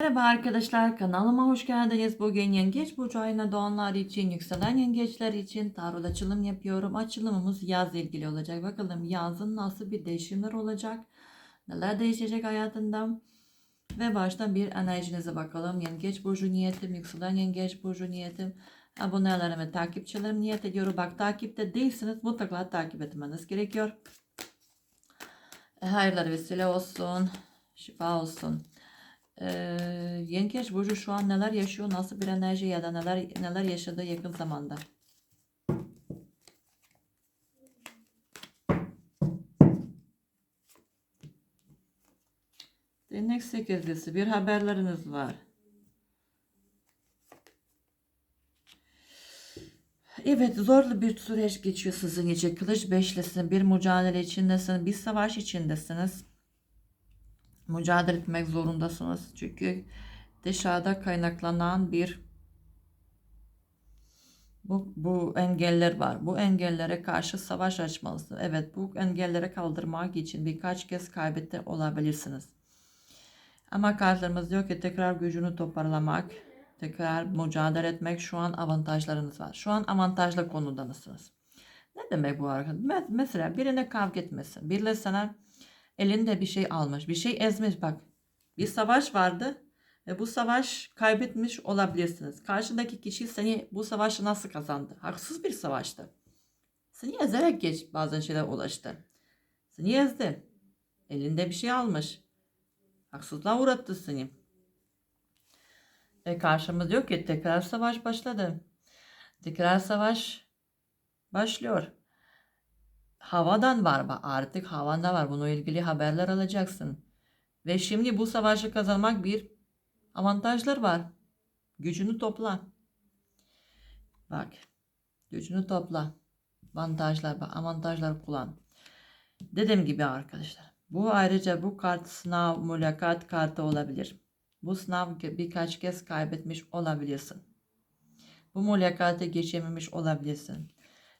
Merhaba arkadaşlar kanalıma hoş geldiniz. Bugün yengeç burcu ayına doğanlar için, yükselen yengeçler için tarot açılım yapıyorum. Açılımımız yaz ilgili olacak. Bakalım yazın nasıl bir değişimler olacak? Neler değişecek hayatında? Ve baştan bir enerjinize bakalım. Yengeç burcu niyetim, yükselen yengeç burcu niyetim. Abonelerime ve takipçilerim niyet ediyorum. Bak takipte değilsiniz mutlaka takip etmeniz gerekiyor. Hayırlar vesile olsun. Şifa olsun. Ee, Yengeç Burcu şu an neler yaşıyor, nasıl bir enerji ya da neler neler yaşadığı yakın zamanda. Değnek sekizlisi bir haberleriniz var. Evet zorlu bir süreç geçiyor sizin için. Kılıç beşlisin, bir mücadele içindesiniz, bir savaş içindesiniz mücadele etmek zorundasınız. Çünkü dışarıda kaynaklanan bir bu, bu engeller var. Bu engellere karşı savaş açmalısınız. Evet bu engellere kaldırmak için birkaç kez kaybetti olabilirsiniz. Ama kartlarımız diyor ki tekrar gücünü toparlamak, tekrar mücadele etmek şu an avantajlarınız var. Şu an avantajlı konumda mısınız? Ne demek bu arkadaşlar? Mesela birine kavga etmesin. Biriyle sana elinde bir şey almış, bir şey ezmiş bak. Bir savaş vardı ve bu savaş kaybetmiş olabilirsiniz. Karşındaki kişi seni bu savaşı nasıl kazandı? Haksız bir savaştı. Seni ezerek geç bazen şeyler ulaştı. Seni ezdi. Elinde bir şey almış. Haksızlığa uğrattı seni. Ve karşımız diyor ki tekrar savaş başladı. Tekrar savaş başlıyor havadan var artık havanda var bununla ilgili haberler alacaksın. Ve şimdi bu savaşı kazanmak bir avantajlar var. Gücünü topla. Bak gücünü topla. Avantajlar avantajlar kullan. Dediğim gibi arkadaşlar. Bu ayrıca bu kart sınav mülakat kartı olabilir. Bu sınav birkaç kez kaybetmiş olabilirsin. Bu mülakatı geçememiş olabilirsin.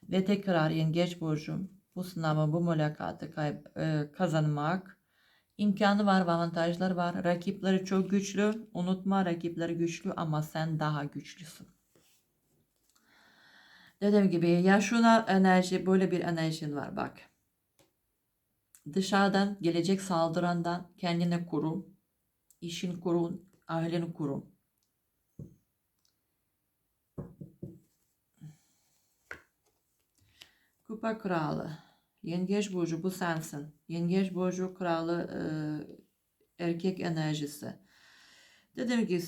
Ve tekrar yengeç burcu bu sınavı, bu mülakatı e, kazanmak imkanı var, avantajlar var. Rakipleri çok güçlü. Unutma rakipleri güçlü ama sen daha güçlüsün. Dediğim gibi ya şuna enerji, böyle bir enerjin var bak. Dışarıdan gelecek saldırandan kendine koru. işin koru, aileni koru. Kupa kralı. Yengeç burcu bu sensin. Yengeç burcu kralı e, erkek enerjisi. Dedim ki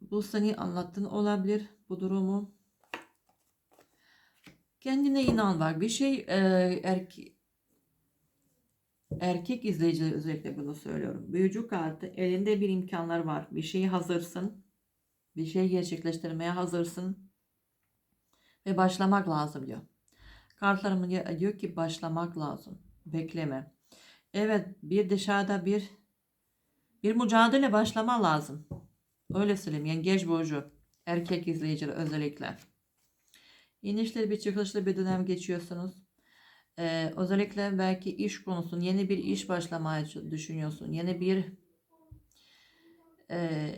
bu seni anlattın olabilir bu durumu. Kendine inan var. Bir şey e, erkek erkek izleyiciler özellikle bunu söylüyorum. Büyücü kartı elinde bir imkanlar var. Bir şeyi hazırsın. Bir şey gerçekleştirmeye hazırsın. Ve başlamak lazım diyor. Kartlarım diyor ki başlamak lazım. Bekleme. Evet bir dışarıda bir bir mücadele başlama lazım. Öyle söyleyeyim. Yengeç burcu. Erkek izleyiciler özellikle. İnişli bir çıkışlı bir dönem geçiyorsunuz. Ee, özellikle belki iş konusun yeni bir iş başlamaya düşünüyorsun. Yeni bir e,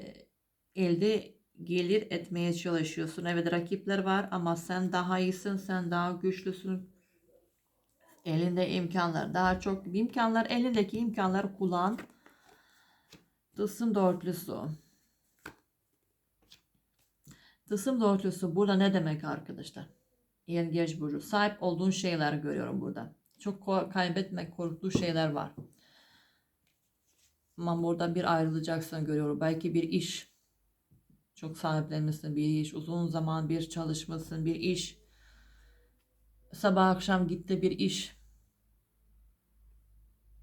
elde gelir etmeye çalışıyorsun. Evet rakipler var ama sen daha iyisin, sen daha güçlüsün. Elinde imkanlar, daha çok imkanlar, elindeki imkanlar kullan. Tılsım dörtlüsü. Tılsım dörtlüsü burada ne demek arkadaşlar? Yengeç burcu. Sahip olduğun şeyler görüyorum burada. Çok kaybetmek korktuğu şeyler var. Ama burada bir ayrılacaksın görüyorum. Belki bir iş çok sahiplenmişsin bir iş. Uzun zaman bir çalışmasın bir iş. Sabah akşam gitti bir iş.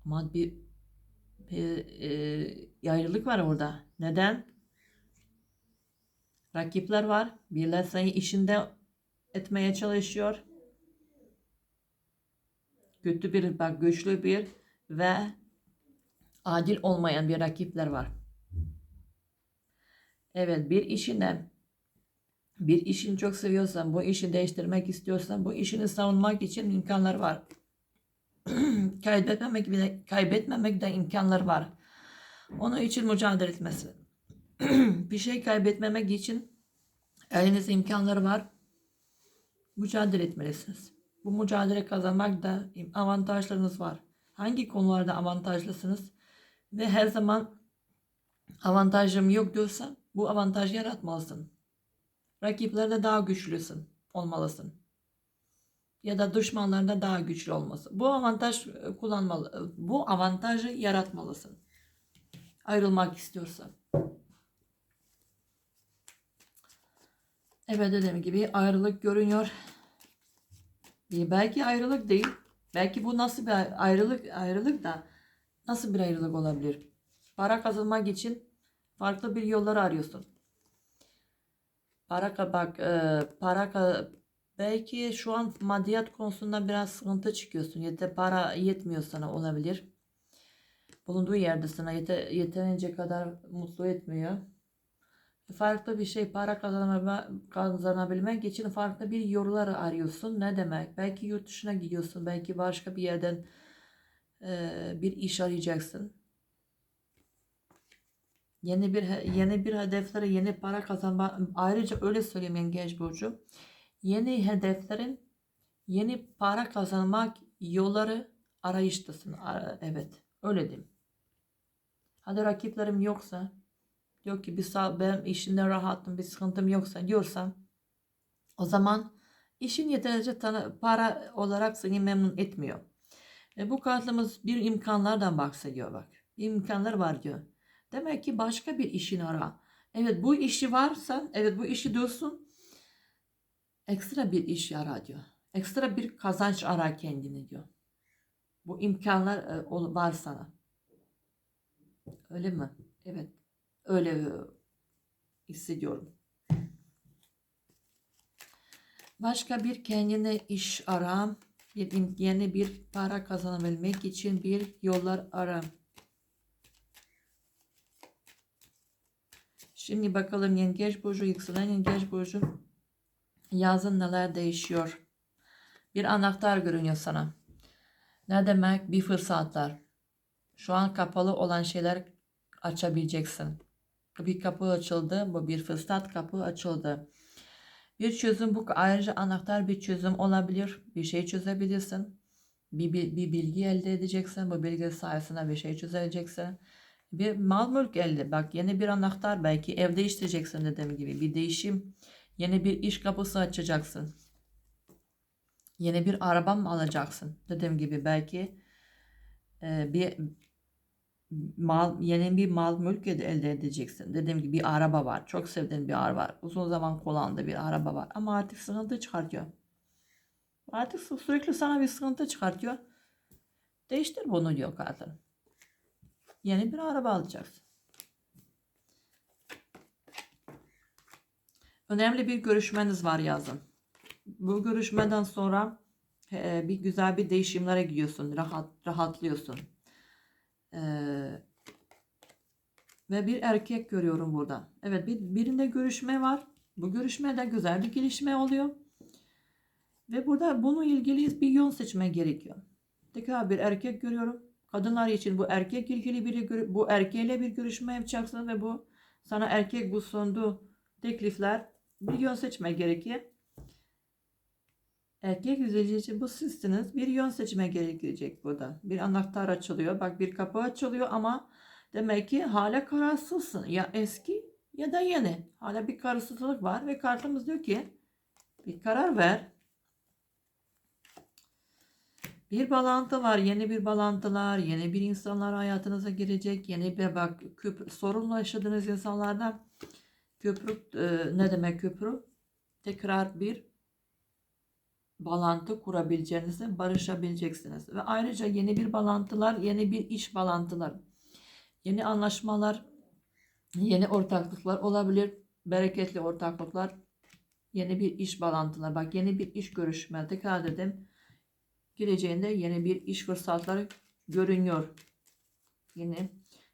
Ama bir, bir e, yayrılık var orada. Neden? Rakipler var. Birileri seni işinde etmeye çalışıyor. Kötü bir, bak güçlü bir ve adil olmayan bir rakipler var. Evet bir işine bir işini çok seviyorsan, bu işi değiştirmek istiyorsan, bu işini savunmak için imkanlar var. kaybetmemek bile kaybetmemek de imkanlar var. Onun için mücadele etmesi. bir şey kaybetmemek için elinizde imkanları var. Mücadele etmelisiniz. Bu mücadele kazanmak da avantajlarınız var. Hangi konularda avantajlısınız? Ve her zaman avantajım yok diyorsan bu avantajı yaratmalısın. Rakiplerde daha güçlüsün, olmalısın. Ya da düşmanlarında daha güçlü olması. Bu avantaj e, kullanmalı, bu avantajı yaratmalısın. Ayrılmak istiyorsan. Evet dediğim gibi ayrılık görünüyor. Belki ayrılık değil. Belki bu nasıl bir ayrılık ayrılık da nasıl bir ayrılık olabilir? Para kazanmak için farklı bir yolları arıyorsun. Para bak e, para belki şu an maddiyat konusunda biraz sıkıntı çıkıyorsun. Yete para yetmiyor sana olabilir. Bulunduğu yerde sana yete, yeterince kadar mutlu etmiyor. Farklı bir şey para kazanabilme, kazanabilmek için farklı bir yollar arıyorsun. Ne demek? Belki yurt dışına gidiyorsun. Belki başka bir yerden e, bir iş arayacaksın. Yeni bir yeni bir hedeflere yeni para kazanma ayrıca öyle söyleyeyim yengeç burcu. Yeni hedeflerin yeni para kazanmak yolları arayıştasın. Ara- Evet, öyle diyeyim. Hadi rakiplerim yoksa diyor ki bir sağ, ben işimde rahatım bir sıkıntım yoksa diyorsam o zaman işin yeterince para olarak seni memnun etmiyor. E bu kartımız bir imkanlardan bahsediyor bak. İmkanlar var diyor. Demek ki başka bir işin ara. Evet bu işi varsa, evet bu işi diyorsun. Ekstra bir iş ara diyor. Ekstra bir kazanç ara kendini diyor. Bu imkanlar e, var sana. Öyle mi? Evet. Öyle e, hissediyorum. Başka bir kendine iş ara. Bir, yeni bir para kazanabilmek için bir yollar ara. Şimdi bakalım Yengeç Burcu, yükselen Yengeç Burcu. Yazın neler değişiyor? Bir anahtar görünüyor sana. Ne demek? Bir fırsatlar. Şu an kapalı olan şeyler açabileceksin. Bir kapı açıldı. Bu bir fırsat kapı açıldı. Bir çözüm bu ayrıca anahtar bir çözüm olabilir. Bir şey çözebilirsin. Bir, bir, bir bilgi elde edeceksin. Bu bilgi sayesinde bir şey çözeceksin. Bir mal mülk elde. Bak yeni bir anahtar belki ev değiştireceksin dediğim gibi. Bir değişim. Yeni bir iş kapısı açacaksın. Yeni bir araba mı alacaksın? Dediğim gibi belki e, bir mal yeni bir mal mülk elde edeceksin. Dediğim gibi bir araba var. Çok sevdiğin bir araba var. Uzun zaman kullandığı bir araba var. Ama artık sıkıntı çıkartıyor. Artık sü- sürekli sana bir sıkıntı çıkartıyor. Değiştir bunu diyor kartın. Yeni bir araba alacaksın. Önemli bir görüşmeniz var yazın. Bu görüşmeden sonra bir güzel bir değişimlere gidiyorsun. Rahat, rahatlıyorsun. Ee, ve bir erkek görüyorum burada. Evet bir, birinde görüşme var. Bu görüşmede güzel bir gelişme oluyor. Ve burada bunu ilgili bir yön seçme gerekiyor. Tekrar bir erkek görüyorum. Kadınlar için bu erkek ilgili bir bu erkeğiyle bir görüşme yapacaksın ve bu sana erkek bu sunduğu teklifler bir yön seçme gerekiyor. Erkek izleyici bu sizsiniz. Bir yön seçme gerekecek burada. Bir anahtar açılıyor. Bak bir kapı açılıyor ama demek ki hala kararsızsın. Ya eski ya da yeni. Hala bir kararsızlık var ve kartımız diyor ki bir karar ver. Bir bağlantı var. Yeni bir bağlantılar, yeni bir insanlar hayatınıza girecek. Yeni bir bak köprü, sorunla yaşadığınız insanlardan köprü e, ne demek köprü? Tekrar bir bağlantı kurabileceğinizi barışabileceksiniz. Ve ayrıca yeni bir bağlantılar, yeni bir iş bağlantılar, yeni anlaşmalar, yeni ortaklıklar olabilir. Bereketli ortaklıklar, yeni bir iş bağlantılar. Bak yeni bir iş görüşme. Tekrar dedim. Geleceğinde yeni bir iş fırsatları görünüyor. Yeni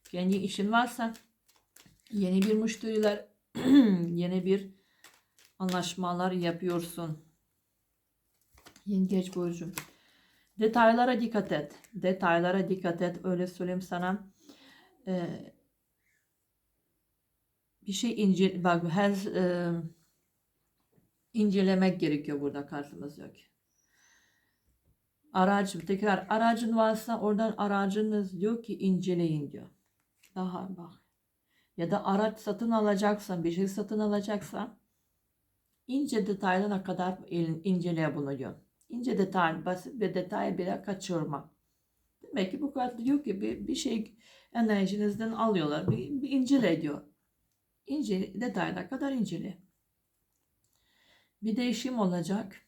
kendi işin varsa yeni bir müşteriler, yeni bir anlaşmalar yapıyorsun. Yengeç burcu. Detaylara dikkat et. Detaylara dikkat et. Öyle söyleyeyim sana. Ee, bir şey ince bak her e, incelemek gerekiyor burada kartımız yok. Aracım tekrar aracın varsa oradan aracınız diyor ki inceleyin diyor. Daha bak. Ya da araç satın alacaksan bir şey satın alacaksan ince detaylarına kadar in- incele bunu diyor. İnce detay, basit bir detayı bile kaçırma. Demek ki bu kart diyor ki bir, bir şey enerjinizden alıyorlar. Bir, bir incele diyor. İnce detayına kadar incele. Bir değişim olacak.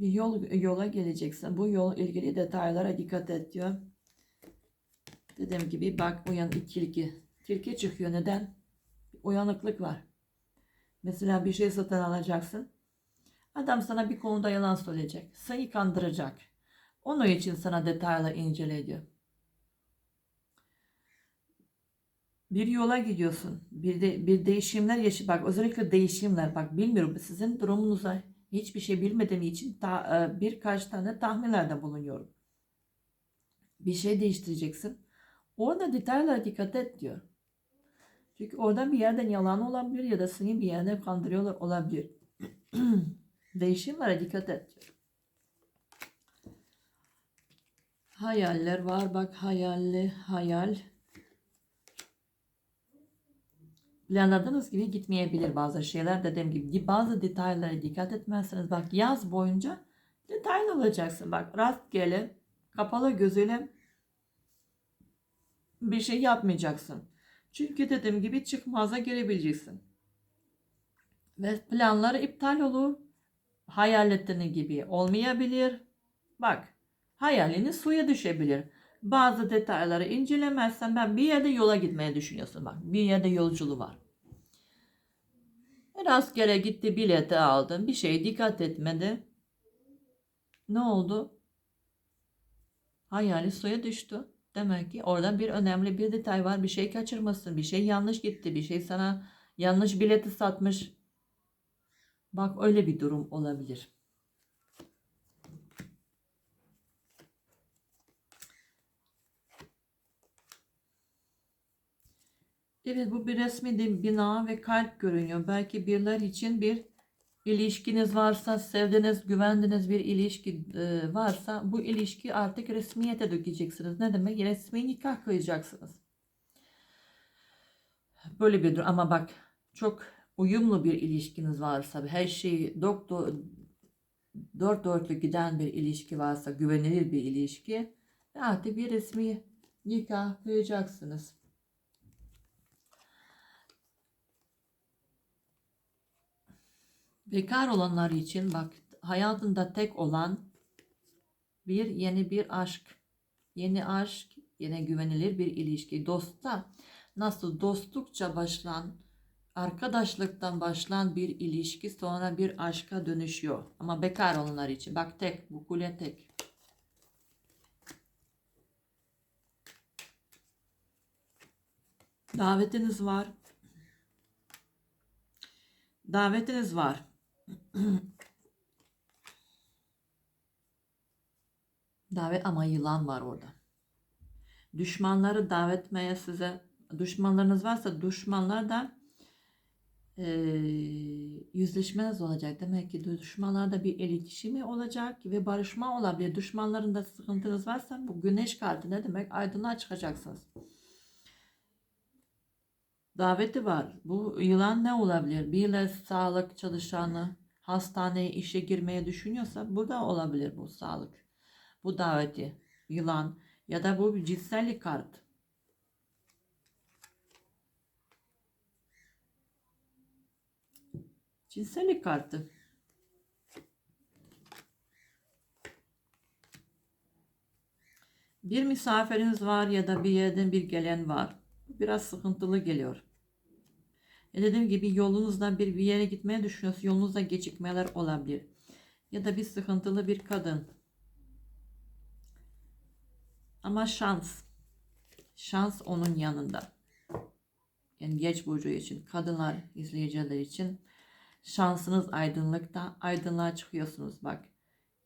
Bir yol yola geleceksin. Bu yol ilgili detaylara dikkat et diyor. Dediğim gibi bak uyan tilki. Tilki çıkıyor. Neden? Uyanıklık var. Mesela bir şey satın alacaksın. Adam sana bir konuda yalan söyleyecek. Seni kandıracak. Onun için sana detaylı incele diyor. Bir yola gidiyorsun. Bir de bir değişimler yaşa bak özellikle değişimler bak bilmiyorum sizin durumunuza hiçbir şey bilmediğim için ta, e, birkaç tane tahminlerde bulunuyorum. Bir şey değiştireceksin. Orada detaylara dikkat et diyor. Çünkü oradan bir yerden yalan olabilir ya da seni bir yerden kandırıyorlar olabilir. Değişimlere dikkat et diyor. Hayaller var bak hayalli hayal. Planladığınız gibi gitmeyebilir bazı şeyler dediğim gibi bazı detaylara dikkat etmezseniz bak yaz boyunca detaylı olacaksın bak rastgele kapalı gözüyle bir şey yapmayacaksın. Çünkü dediğim gibi çıkmaza girebileceksin. Ve planları iptal olur. Hayal ettiğin gibi olmayabilir. Bak hayalini suya düşebilir. Bazı detayları incelemezsen ben bir yerde yola gitmeye düşünüyorsun bak. Bir yerde yolculuğu var. Rastgele gitti bileti aldın. Bir şey dikkat etmedi. Ne oldu? Hayali suya düştü. Demek ki orada bir önemli bir detay var. Bir şey kaçırmasın. Bir şey yanlış gitti. Bir şey sana yanlış bileti satmış. Bak öyle bir durum olabilir. Evet bu bir resmi de bina ve kalp görünüyor. Belki birler için bir ilişkiniz varsa, sevdiğiniz, güvendiğiniz bir ilişki e, varsa bu ilişki artık resmiyete dökeceksiniz. Ne demek? Resmi nikah kıyacaksınız. Böyle bir durum. Ama bak çok uyumlu bir ilişkiniz varsa, her şey doktor, dört dörtlü giden bir ilişki varsa, güvenilir bir ilişki artık bir resmi nikah kıyacaksınız. Bekar olanlar için bak hayatında tek olan bir yeni bir aşk. Yeni aşk, yine güvenilir bir ilişki. Dostta nasıl dostlukça başlan, arkadaşlıktan başlan bir ilişki sonra bir aşka dönüşüyor. Ama bekar olanlar için bak tek, bu kule tek. Davetiniz var. Davetiniz var. Davet ama yılan var orada. Düşmanları davet etmeye size düşmanlarınız varsa düşmanlar da e, yüzleşmeniz olacak. Demek ki düşmanlarda bir iletişimi olacak ve barışma olabilir. Düşmanlarında sıkıntınız varsa bu güneş kartı ne demek? Aydınlığa çıkacaksınız. Daveti var. Bu yılan ne olabilir? Bir sağlık çalışanı hastaneye işe girmeye düşünüyorsa burada olabilir bu sağlık. Bu daveti yılan ya da bu bir cinsellik kart. Cinsellik kartı. Bir misafiriniz var ya da bir yerden bir gelen var. Biraz sıkıntılı geliyor. E dediğim gibi yolunuzda bir, bir yere gitmeye düşünüyorsunuz. Yolunuzda gecikmeler olabilir. Ya da bir sıkıntılı bir kadın. Ama şans. Şans onun yanında. Yani geç burcu için, kadınlar izleyiciler için şansınız aydınlıkta. Aydınlığa çıkıyorsunuz bak.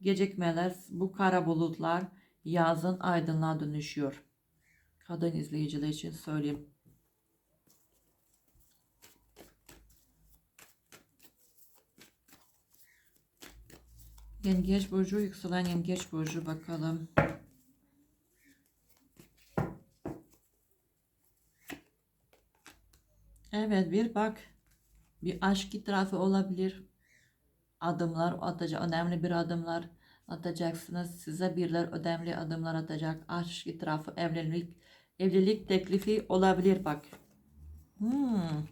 Gecikmeler, bu kara bulutlar yazın aydınlığa dönüşüyor. Kadın izleyiciler için söyleyeyim. Yengeç burcu, yükselen yengeç burcu bakalım. Evet bir bak bir aşk itirafı olabilir. Adımlar atacak, önemli bir adımlar atacaksınız. Size birler önemli adımlar atacak. Aşk itirafı, evlilik, evlilik teklifi olabilir bak. Hmm.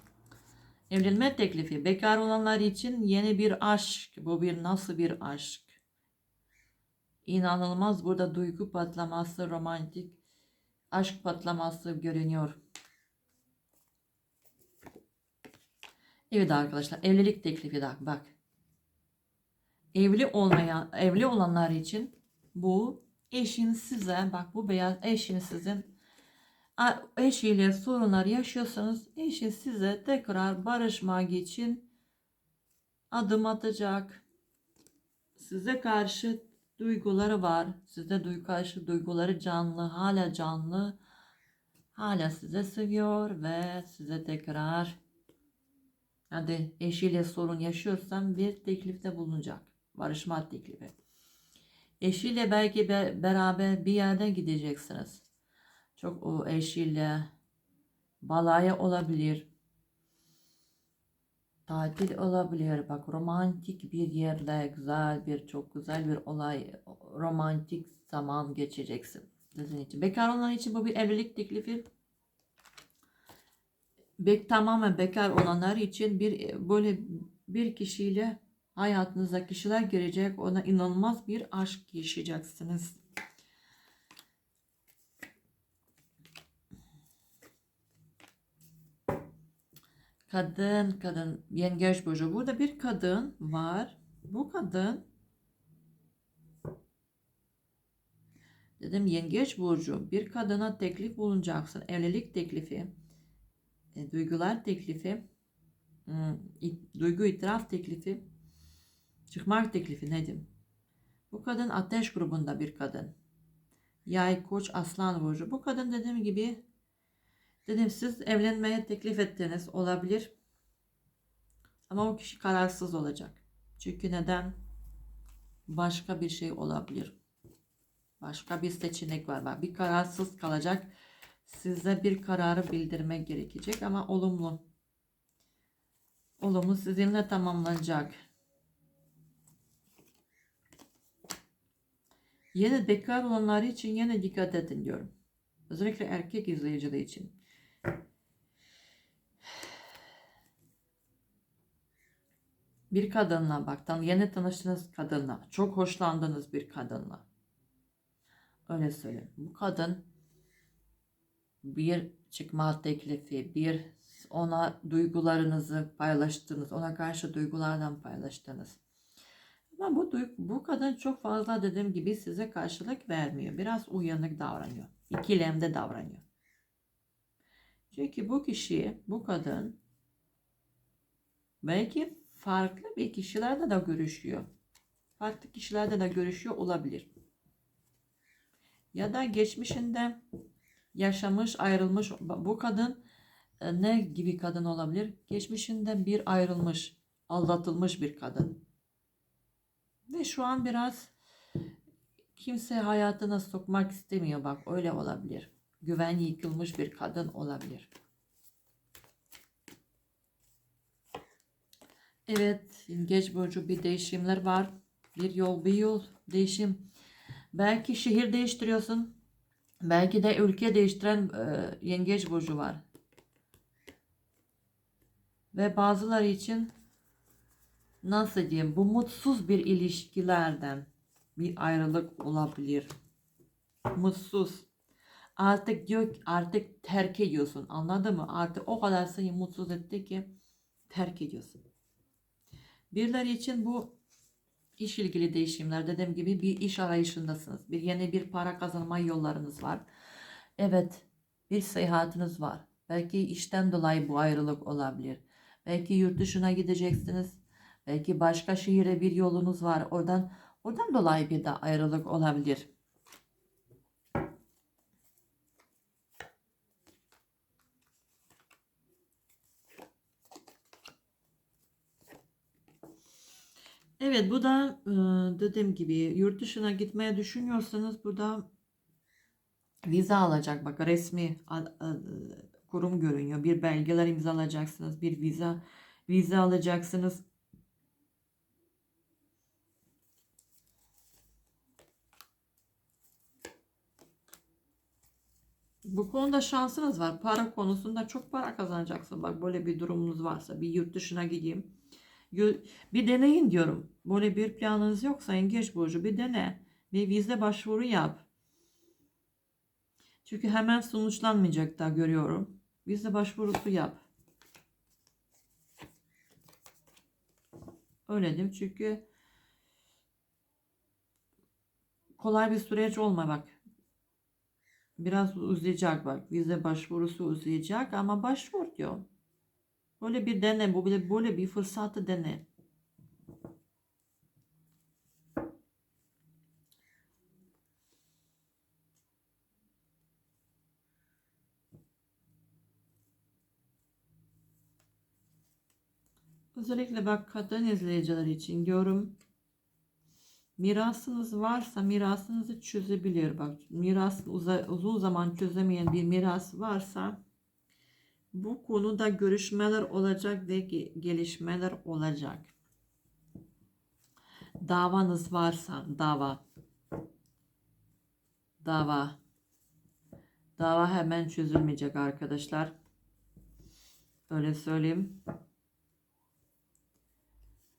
Evlenme teklifi. Bekar olanlar için yeni bir aşk. Bu bir nasıl bir aşk? İnanılmaz burada duygu patlaması, romantik aşk patlaması görünüyor. Evet arkadaşlar evlilik teklifi de bak. Evli olmayan evli olanlar için bu eşin size bak bu beyaz eşin sizin eşiyle sorunlar yaşıyorsanız eşi size tekrar barışmak için adım atacak. Size karşı duyguları var. Size duygu karşı duyguları canlı, hala canlı. Hala size seviyor ve size tekrar hadi eşiyle sorun yaşıyorsan bir teklifte bulunacak. Barışma teklifi. Eşiyle belki be- beraber bir yerde gideceksiniz. Çok o eşiyle balaya olabilir. Tatil olabilir. Bak romantik bir yerle güzel bir çok güzel bir olay romantik zaman geçeceksin. Sizin için. Bekar olanlar için bu bir evlilik teklifi. Bek tamamen bekar olanlar için bir böyle bir kişiyle hayatınızda kişiler girecek. Ona inanılmaz bir aşk yaşayacaksınız. Kadın, kadın, yengeç burcu. Burada bir kadın var. Bu kadın dedim yengeç burcu. Bir kadına teklif bulunacaksın. Evlilik teklifi, e, duygular teklifi, hmm, it- duygu itiraf teklifi, çıkmak teklifi nedim? Bu kadın ateş grubunda bir kadın. Yay, koç, aslan burcu. Bu kadın dediğim gibi Dedim siz evlenmeye teklif ettiniz olabilir. Ama o kişi kararsız olacak. Çünkü neden? Başka bir şey olabilir. Başka bir seçenek var. Bak, Bir kararsız kalacak. Size bir kararı bildirmek gerekecek ama olumlu. Olumlu sizinle tamamlanacak. Yine bekar olanlar için yine dikkat edin diyorum. Özellikle erkek izleyiciler için. Bir kadınla bak, tam yeni tanıştığınız kadınla, çok hoşlandığınız bir kadınla. Öyle söyleyeyim. Bu kadın bir çıkma teklifi, bir ona duygularınızı paylaştınız, ona karşı duygulardan paylaştınız. Ama bu bu kadın çok fazla dediğim gibi size karşılık vermiyor. Biraz uyanık davranıyor. İkilemde davranıyor. Çünkü bu kişi, bu kadın belki farklı bir kişilerle de görüşüyor. Farklı kişilerle de görüşüyor olabilir. Ya da geçmişinde yaşamış, ayrılmış bu kadın e, ne gibi kadın olabilir? Geçmişinde bir ayrılmış, aldatılmış bir kadın. Ve şu an biraz kimse hayatına sokmak istemiyor bak öyle olabilir. Güven yıkılmış bir kadın olabilir. Evet, geç burcu bir değişimler var. Bir yol, bir yol değişim. Belki şehir değiştiriyorsun. Belki de ülke değiştiren e, yengeç burcu var. Ve bazıları için nasıl diyeyim bu mutsuz bir ilişkilerden bir ayrılık olabilir. Mutsuz. Artık diyor artık terk ediyorsun anladın mı? Artık o kadar seni mutsuz etti ki terk ediyorsun. Birileri için bu iş ilgili değişimler dediğim gibi bir iş arayışındasınız. Bir yeni bir para kazanma yollarınız var. Evet bir seyahatiniz var. Belki işten dolayı bu ayrılık olabilir. Belki yurt dışına gideceksiniz. Belki başka şehire bir yolunuz var. Oradan oradan dolayı bir de ayrılık olabilir. Evet bu da e, dediğim gibi yurt dışına gitmeye düşünüyorsanız burada vize alacak. Bak resmi kurum görünüyor. Bir belgeler imzalayacaksınız. Bir vize vize alacaksınız. Bu konuda şansınız var. Para konusunda çok para kazanacaksın. Bak böyle bir durumunuz varsa bir yurt dışına gideyim. Bir deneyin diyorum. Böyle bir planınız yoksa Yengeç Burcu bir dene. Bir vize başvuru yap. Çünkü hemen sonuçlanmayacak da görüyorum. Vize başvurusu yap. Öyle diyeyim çünkü kolay bir süreç olma bak. Biraz uzayacak bak. Vize başvurusu uzayacak ama başvur diyor. Böyle bir dene. Bu böyle, böyle bir fırsatı dene. Özellikle bak kadın izleyiciler için diyorum. Mirasınız varsa mirasınızı çözebilir. Bak miras uzun zaman çözemeyen bir miras varsa bu konuda görüşmeler olacak ve ge- gelişmeler olacak. Davanız varsa dava dava dava hemen çözülmeyecek arkadaşlar. Öyle söyleyeyim.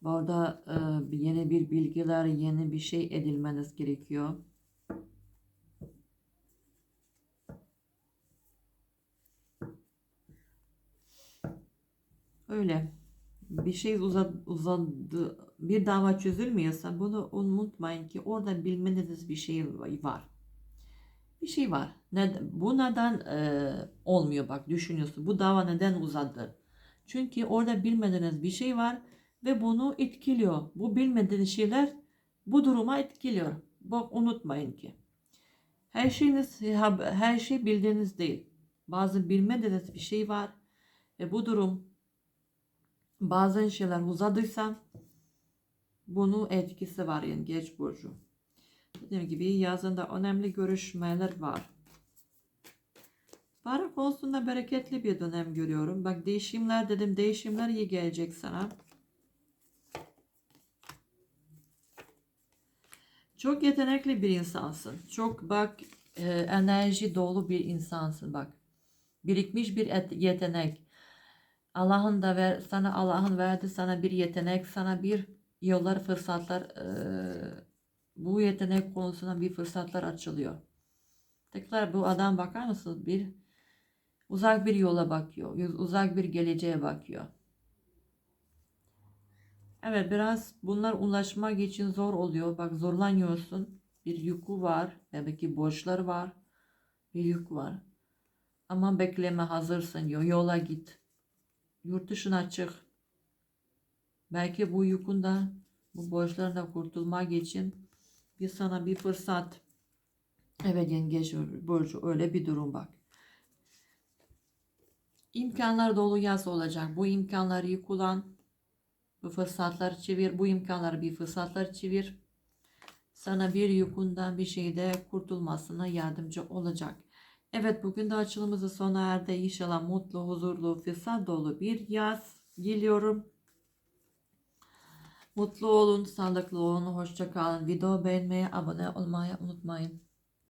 Burada e, yeni bir bilgiler, yeni bir şey edilmeniz gerekiyor. Öyle. Bir şey uzadı, uzadı, bir dava çözülmüyorsa bunu unutmayın ki orada bilmediğiniz bir şey var. Bir şey var. Neden, bu neden e, olmuyor bak düşünüyorsun. Bu dava neden uzadı? Çünkü orada bilmediğiniz bir şey var ve bunu etkiliyor. Bu bilmediğiniz şeyler bu duruma etkiliyor. Bak unutmayın ki. Her şeyiniz her şey bildiğiniz değil. Bazı bilmediğiniz bir şey var ve bu durum bazen şeyler uzadıysa bunun etkisi var yengeç burcu. Dediğim gibi yazında önemli görüşmeler var. Para konusunda bereketli bir dönem görüyorum. Bak değişimler dedim. Değişimler iyi gelecek sana. Çok yetenekli bir insansın. Çok bak e, enerji dolu bir insansın bak. Birikmiş bir et- yetenek. Allah'ın da ver, sana Allah'ın verdi sana bir yetenek, sana bir yollar, fırsatlar e, bu yetenek konusunda bir fırsatlar açılıyor. Tekrar bu adam bakar mısınız? Bir uzak bir yola bakıyor. Uzak bir geleceğe bakıyor. Evet biraz bunlar ulaşmak için zor oluyor. Bak zorlanıyorsun. Bir yükü var. Belki borçlar var. Bir yük var. Ama bekleme hazırsın diyor. Yola git. Yurt dışına çık. Belki bu yükünden, bu borçlardan kurtulmak için bir sana bir fırsat. Evet yengeç burcu öyle bir durum bak. İmkanlar dolu yaz olacak. Bu imkanları iyi kullan. Bu fırsatları çevir. Bu imkanları bir fırsatlar çevir. Sana bir yükünden bir şeyde kurtulmasına yardımcı olacak. Evet bugün de açılımızı sona erdi. İnşallah mutlu, huzurlu, fırsat dolu bir yaz diliyorum. Mutlu olun, sağlıklı olun, hoşça kalın. Video beğenmeyi, abone olmayı unutmayın.